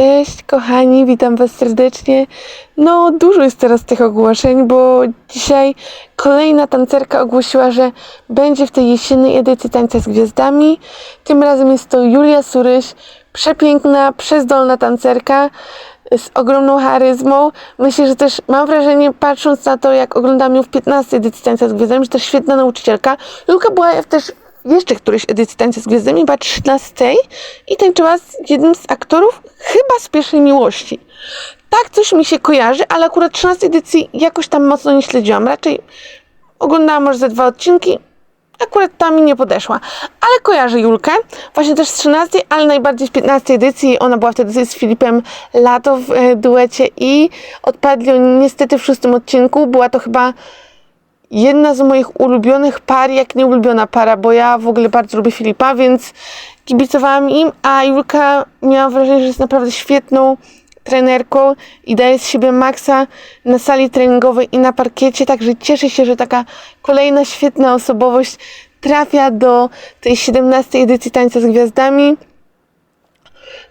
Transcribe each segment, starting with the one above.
Cześć kochani, witam Was serdecznie. No, dużo jest teraz tych ogłoszeń, bo dzisiaj kolejna tancerka ogłosiła, że będzie w tej jesiennej edycji Tańca z Gwiazdami. Tym razem jest to Julia Suryś, przepiękna, przezdolna tancerka z ogromną charyzmą. Myślę, że też mam wrażenie, patrząc na to, jak oglądam ją w 15 edycji Tańca z Gwiazdami, że też świetna nauczycielka. Julka była też jeszcze którejś edycji Tańca z Gwiazdami, chyba 13 i tańczyła z jednym z aktorów, chyba z pierwszej miłości. Tak coś mi się kojarzy, ale akurat 13 edycji jakoś tam mocno nie śledziłam. Raczej oglądałam może ze dwa odcinki, akurat tam mi nie podeszła. Ale kojarzę Julkę, właśnie też z 13, ale najbardziej z 15 edycji. Ona była wtedy z Filipem Lato w e, duecie i odpadli oni niestety w szóstym odcinku. Była to chyba jedna z moich ulubionych par, jak nie ulubiona para, bo ja w ogóle bardzo lubię Filipa, więc kibicowałam im, a Julka miałam wrażenie, że jest naprawdę świetną trenerką i daje z siebie maksa na sali treningowej i na parkiecie, także cieszę się, że taka kolejna świetna osobowość trafia do tej 17 edycji Tańca z Gwiazdami.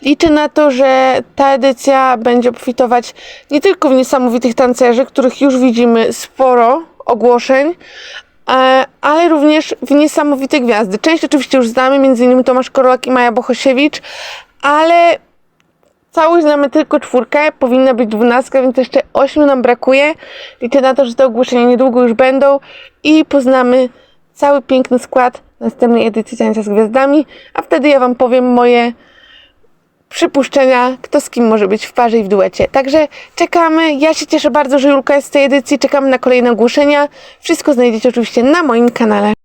Liczę na to, że ta edycja będzie obfitować nie tylko w niesamowitych tancerzy, których już widzimy sporo ogłoszeń, e, ale również w niesamowite gwiazdy. Część oczywiście już znamy, m.in. Tomasz Korolak i Maja Bohosiewicz, ale całość znamy tylko czwórkę, powinna być dwunastka, więc jeszcze ośmiu nam brakuje. Liczę na to, że te ogłoszenia niedługo już będą i poznamy cały piękny skład następnej edycji Tańca z Gwiazdami, a wtedy ja Wam powiem moje przypuszczenia, kto z kim może być w parze i w duecie. Także czekamy. Ja się cieszę bardzo, że Julka jest w tej edycji. Czekamy na kolejne ogłoszenia. Wszystko znajdziecie oczywiście na moim kanale.